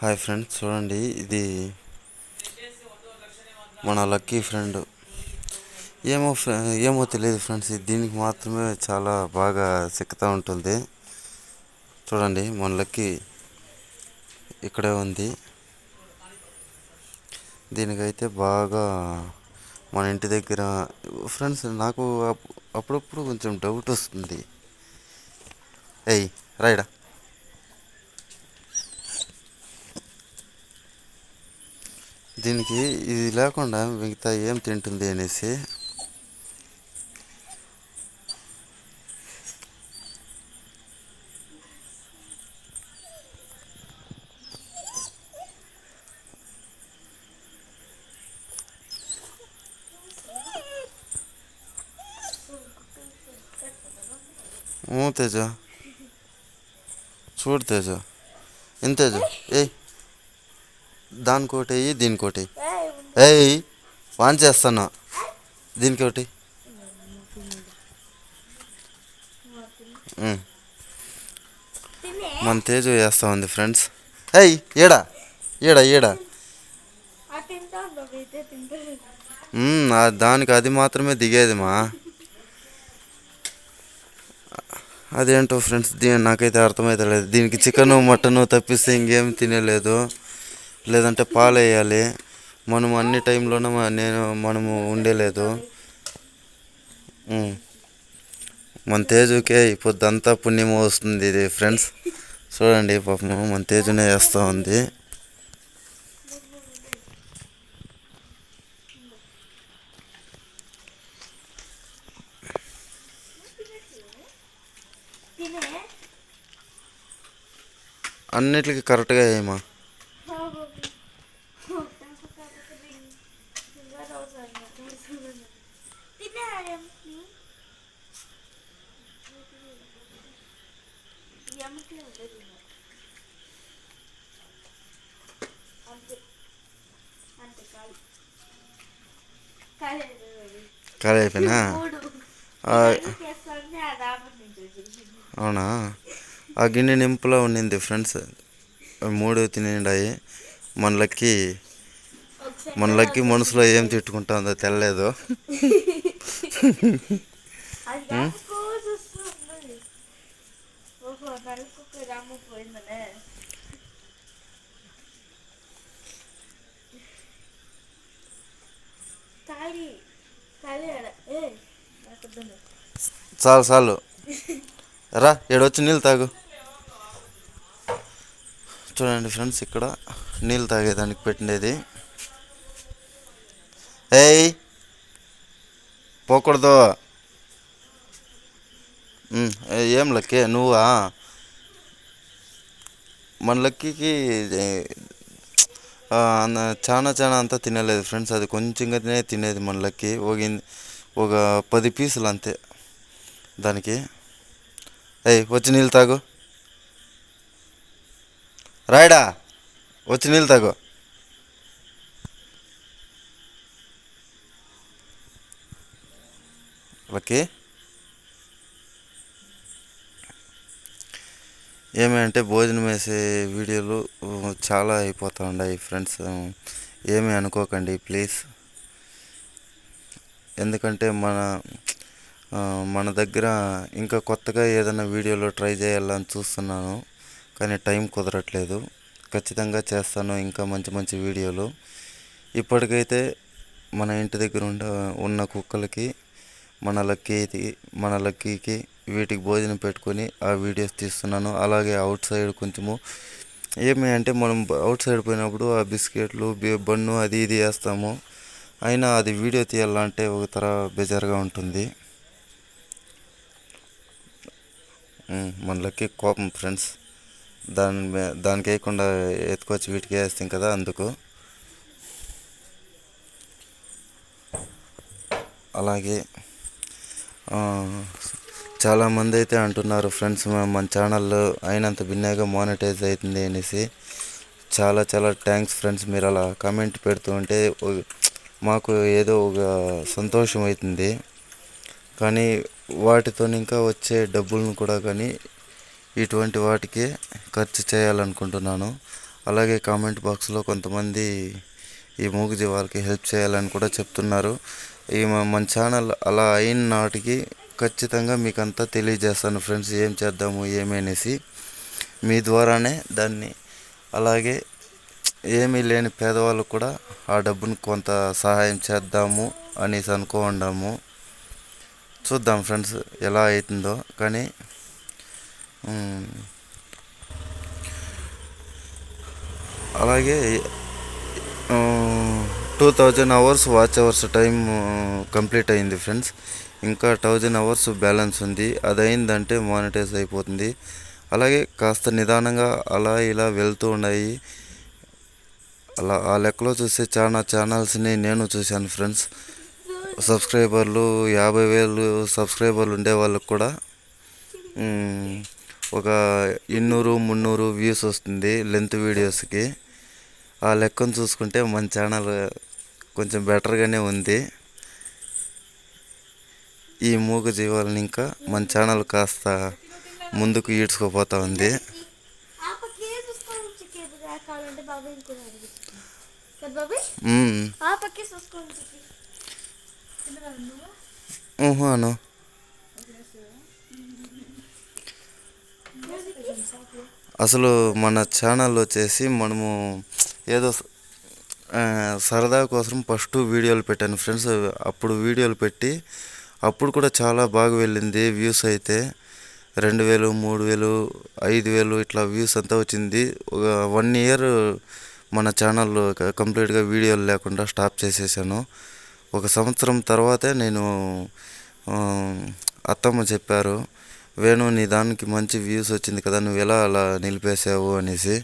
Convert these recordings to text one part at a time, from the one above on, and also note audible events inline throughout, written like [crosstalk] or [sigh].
Hi friends చూడండి. ఇది మన లక్కీ ఫ్రెండ్. ఏమో ఏమో తెలియదు ఫ్రెండ్స్. దీనికి మాత్రమే చాలా బాగా సిక్కుతూ ఉంటుంది. చూడండి మన లక్కీ ఇక్కడే ఉంది. దీనికైతే బాగా మన ఇంటి దగ్గర ఫ్రెండ్స్ నాకు అప్పుడప్పుడు కొంచెం డౌట్ వస్తుంది. ఏయ్ రైడా దీనికి ఇది లేకుండా మిగతా ఏం తింటుంది అనేసి. తేజ. చూడు తేజ. ఎంత తేజ ఏయ్. దానికోటి వేయి దీనికోటి ఏయ్ వాన్ చేస్తాను? దీనికోటి. మన తేజు వేస్తా ఉంది ఫ్రెండ్స్. ఏయ్ ఏడా ఏడా ఏడా దానికి అది మాత్రమే దిగేది మా. అదేంటో ఫ్రెండ్స్ దీని నాకైతే అర్థమవుతలేదు దీనికి చికెను మటను తప్పిస్తే ఇంకేం తినలేదు. లేదంటే పాలు వేయాలి మనం అన్ని టైంలోనూ నేను మనము ఉండేలేదు మన తేజుకే పొద్దంతా పుణ్యం వస్తుంది ఇది ఫ్రెండ్స్. చూడండి పాపము మన తేజునే వేస్తూ ఉంది. అన్నిటికీ కరెక్ట్గా వేయమా? ఖాళీ అయిపోయినా అవునా? ఆ గిన్నె నింపులో ఉండింది ఫ్రెండ్స్. మూడు తినిండాయి. మనలకి మనలకి మనసులో ఏం తిట్టుకుంటుందో తెల్లలేదు. [laughs] చాలు చాలు రా ఏడొచ్చి నీళ్ళు తాగు. చూడండి ఫ్రెండ్స్ ఇక్కడ నీళ్ళు తాగేదానికి పెట్టినది ఏయ్! పోకూడదు. ఏం లక్కే? నువ్వా? మన లక్కీకి చాలా చాలా అంతా తినలేదు ఫ్రెండ్స్. అది కొంచెంగానే తినేది మన లక్కీ. ఒక ఒక పది పీసులు అంతే దానికి. ఏయ్ వచ్చి నీళ్ళు తాగు. రాయడా? వచ్చి నీళ్ళు తాగు. ఓకే. ఏమంటే భోజనం వేసే వీడియోలు చాలా అయిపోతూ ఉన్నాయి ఫ్రెండ్స్. ఏమీ అనుకోకండి ప్లీజ్. ఎందుకంటే మన మన దగ్గర ఇంకా కొత్తగా ఏదైనా వీడియోలో ట్రై చేయాలని చూస్తున్నాను. కానీ టైం కుదరట్లేదు. ఖచ్చితంగా చేస్తాను ఇంకా మంచి మంచి వీడియోలు. ఇప్పటికైతే మన ఇంటి దగ్గర ఉండ ఉన్న కుక్కలకి మన లక్కీకి మన లక్కీకి వీటికి భోజనం పెట్టుకొని ఆ వీడియోస్ తీస్తున్నాను. అలాగే అవుట్ సైడ్ కొంచెము ఏమి అంటే మనం అవుట్ సైడ్ పోయినప్పుడు ఆ బిస్కెట్లు బన్ను అది ఇది వేస్తాము. అయినా అది వీడియో తీయాలంటే ఒక తర బెజారుగా ఉంటుంది. మనలకి కోపం ఫ్రెండ్స్. దాని దానికి వేయకుండా ఎత్తుకొచ్చి వీటికి వేస్తాం కదా అందుకు. అలాగే చాలామంది అయితే అంటున్నారు ఫ్రెండ్స్ మన ఛానల్లో అయినంత భిన్నగా మానిటైజ్ అవుతుంది అనేసి. చాలా చాలా థ్యాంక్స్ ఫ్రెండ్స్ మీరు అలా కామెంట్ పెడుతూ ఉంటే మాకు ఏదో ఒక సంతోషం అవుతుంది. కానీ వాటితో ఇంకా వచ్చే డబ్బులను కూడా కానీ ఇటువంటి వాటికే ఖర్చు చేయాలనుకుంటున్నాను. అలాగే కామెంట్ బాక్స్లో కొంతమంది ఈ మూగజీ వాళ్ళకి హెల్ప్ చేయాలని కూడా చెప్తున్నారు. ఈ మ- మన ఛానల్ అలా అయిన నాటికి ఖచ్చితంగా మీకు అంతా తెలియజేస్తాను ఫ్రెండ్స్ ఏం చేద్దాము ఏమనేసి. అనేసి మీ ద్వారానే దాన్ని అలాగే ఏమీ లేని పేదవాళ్ళు కూడా ఆ డబ్బును కొంత సహాయం చేద్దాము అనేసి అనుకోండాము. చూద్దాం ఫ్రెండ్స్ ఎలా అవుతుందో కానీ అలాగే two thousand hours watch hours time complete అయింది ఫ్రెండ్స్. ఇంకా థౌజండ్ అవర్స్ బ్యాలెన్స్ ఉంది. అది అయిందంటే మానిటైజ్ అయిపోతుంది. అలాగే కాస్త నిదానంగా అలా ఇలా వెళ్తూ ఉన్నాయి. అలా ఆ లెక్కలో చూస్తే చాలా ఛానల్స్ని నేను చూశాను ఫ్రెండ్స్. సబ్స్క్రైబర్లు యాభై వేలు సబ్స్క్రైబర్లు ఉండే వాళ్ళకు కూడా ఒక ఇన్నూరు మున్నూరు వ్యూస్ వస్తుంది లెంత్ వీడియోస్కి. ఆ లెక్కను చూసుకుంటే మన ఛానల్ కొంచెం బెటర్గానే ఉంది. ఈ మూగ జీవాలని ఇంకా మన ఛానల్ కాస్త ముందుకు ఈడ్చుకుపోతా ఉంది. ఆ పక్కే చూసుకోండి చిక్కి కావాలంటే బాబాయ్ ఇంకున్నారు కదా బాబాయ్ మ్, ఆ పక్కే చూసుకోండి చిక్కి ఊహు అను అసలు మన ఛానల్ వచ్చేసి మనము ఏదో సరదా కోసం ఫస్ట్ వీడియోలు పెట్టాను ఫ్రెండ్స్. అప్పుడు వీడియోలు పెట్టి అప్పుడు కూడా చాలా బాగా వెళ్ళింది వ్యూస్ అయితే. రెండు వేలు మూడు వేలు ఐదు వేలు ఇట్లా వ్యూస్ అంతా వచ్చింది. ఒక వన్ ఇయర్ మన ఛానల్ కంప్లీట్గా వీడియోలు లేకుండా స్టాప్ చేసేసాను. ఒక సంవత్సరం తర్వాతే నేను అత్తమ్మ చెప్పారు వేణు నీ దానికి మంచి వ్యూస్ వచ్చింది కదా నువ్వు ఎలా అలా నిలిపేసావు అనేసి.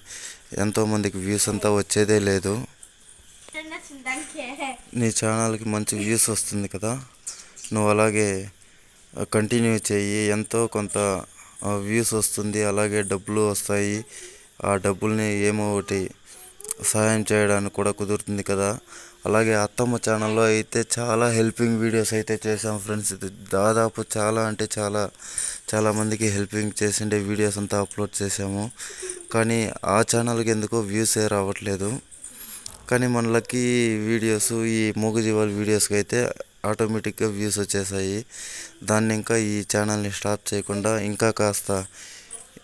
ఎంతోమందికి వ్యూస్ అంతా వచ్చేదే లేదు. నీ ఛానల్కి మంచి వ్యూస్ వస్తుంది కదా. నువ్వు అలాగే కంటిన్యూ చెయ్యి. ఎంతో కొంత వ్యూస్ వస్తుంది. అలాగే డబ్బులు వస్తాయి. ఆ డబ్బుల్ని ఏమో ఒకటి సహాయం చేయడానికి కూడా కుదురుతుంది కదా. అలాగే అత్తమ్మ ఛానల్లో అయితే చాలా హెల్పింగ్ వీడియోస్ అయితే చేసాం ఫ్రెండ్స్. ఇది దాదాపు చాలా అంటే చాలా చాలామందికి హెల్పింగ్ చేసిండే వీడియోస్ అంతా అప్లోడ్ చేసాము కానీ ఆ ఛానల్కి ఎందుకో వ్యూసే రావట్లేదు. కానీ మన లక్కీ వీడియోస్ ఈ మూగజీవాల వీడియోస్కి అయితే ఆటోమేటిక్గా వ్యూస్ వచ్చేసాయి. దాన్ని ఇంకా ఈ ఛానల్ని స్టాప్ చేయకుండా ఇంకా కాస్త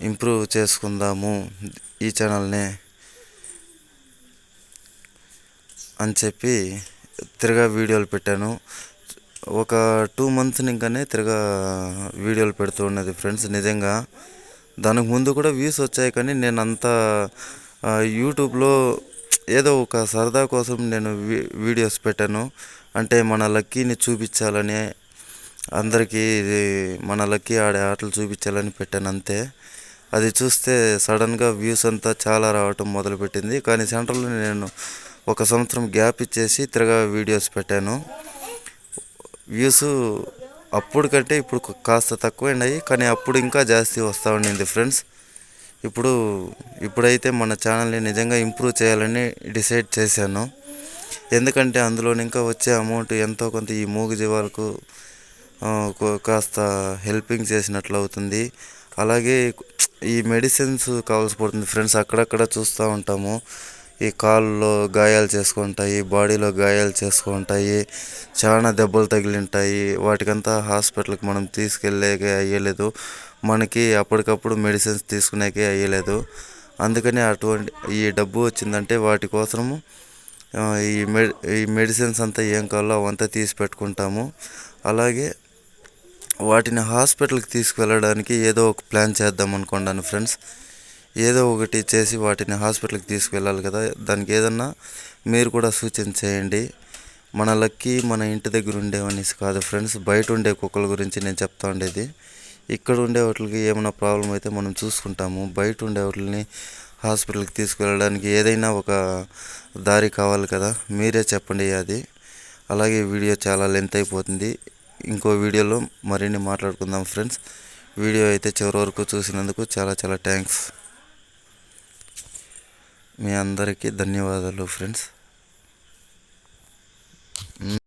ఇంప్రూవ్ చేసుకుందాము ఈ ఛానల్ని అని చెప్పి తిరగా వీడియోలు పెట్టాను. ఒక టూ మంత్స్ ఇంకానే తిరగా వీడియోలు పెడుతూ ఉన్నది ఫ్రెండ్స్ నిజంగా. దానికి ముందు కూడా వ్యూస్ వచ్చాయి కానీ నేను అంత యూట్యూబ్లో ఏదో ఒక సరదా కోసం నేను వీ- వీడియోస్ పెట్టాను. అంటే మన లక్కీని చూపించాలని అందరికీ మన లక్కీ ఆడే ఆటలు చూపించాలని పెట్టాను అంతే. అది చూస్తే సడన్గా వ్యూస్ అంతా చాలా రావటం మొదలుపెట్టింది. కానీ సెంటర్లో నేను ఒక సంవత్సరం గ్యాప్ ఇచ్చేసి తిరగా వీడియోస్ పెట్టాను. వ్యూస్ అప్పుడు కంటే ఇప్పుడు కాస్త తక్కువైనాయి. కానీ అప్పుడు ఇంకా జాస్తి వస్తూ ఉండింది ఫ్రెండ్స్. ఇప్పుడు ఇప్పుడైతే మన ఛానల్ని నిజంగా ఇంప్రూవ్ చేయాలని డిసైడ్ చేశాను. ఎందుకంటే అందులో ఇంకా వచ్చే అమౌంట్ ఎంతో కొంత ఈ మూగ జీవాలకు కాస్త హెల్పింగ్ చేసినట్లు అవుతుంది. అలాగే ఈ మెడిసిన్స్ కావాల్సి పడుతుంది ఫ్రెండ్స్. అక్కడక్కడ చూస్తూ ఉంటాము. ఈ కాళ్ళలో గాయాలు చేసుకుంటాయి బాడీలో గాయాలు చేసుకుంటాయి చాలా దెబ్బలు తగిలింటాయి. వాటికంతా హాస్పిటల్కి మనం తీసుకెళ్ళలేక అయ్యలేదు. మనకి అప్పటికప్పుడు మెడిసిన్స్ తీసుకునేకి అయ్యలేదు. అందుకని అటువంటి ఈ డబ్బు వచ్చిందంటే వాటి కోసము ఈ మెడి ఈ మెడిసిన్స్ అంతా ఏం కావాలో అవంతా తీసి పెట్టుకుంటాము. అలాగే వాటిని హాస్పిటల్కి తీసుకువెళ్ళడానికి ఏదో ఒక ప్లాన్ చేద్దాం అనుకున్నాను ఫ్రెండ్స్. ఏదో ఒకటి చేసి వాటిని హాస్పిటల్కి తీసుకువెళ్ళాలి కదా. దానికి ఏదన్నా మీరు కూడా సూచన చేయండి. మన లక్కీ మన ఇంటి దగ్గర ఉండేవనేసి కాదు ఫ్రెండ్స్. బయట ఉండే కుక్కల గురించి నేను చెప్తా ఉండేది. ఇక్కడ ఉండే వాటికి ఏమైనా ప్రాబ్లం అయితే మనం చూసుకుంటాము. బయట ఉండే వాటిని హాస్పిటల్కి తీసుకువెళ్ళడానికి ఏదైనా ఒక దారి కావాలి కదా. మీరే చెప్పండి అది. అలాగే వీడియో చాలా లెంత్ అయిపోతుంది. ఇంకో వీడియోలో మరిన్ని మాట్లాడుకుందాం ఫ్రెండ్స్. వీడియో అయితే చివరి వరకు చూసినందుకు చాలా చాలా థ్యాంక్స్ మీ అందరికీ ధన్యవాదాలు ఫ్రెండ్స్.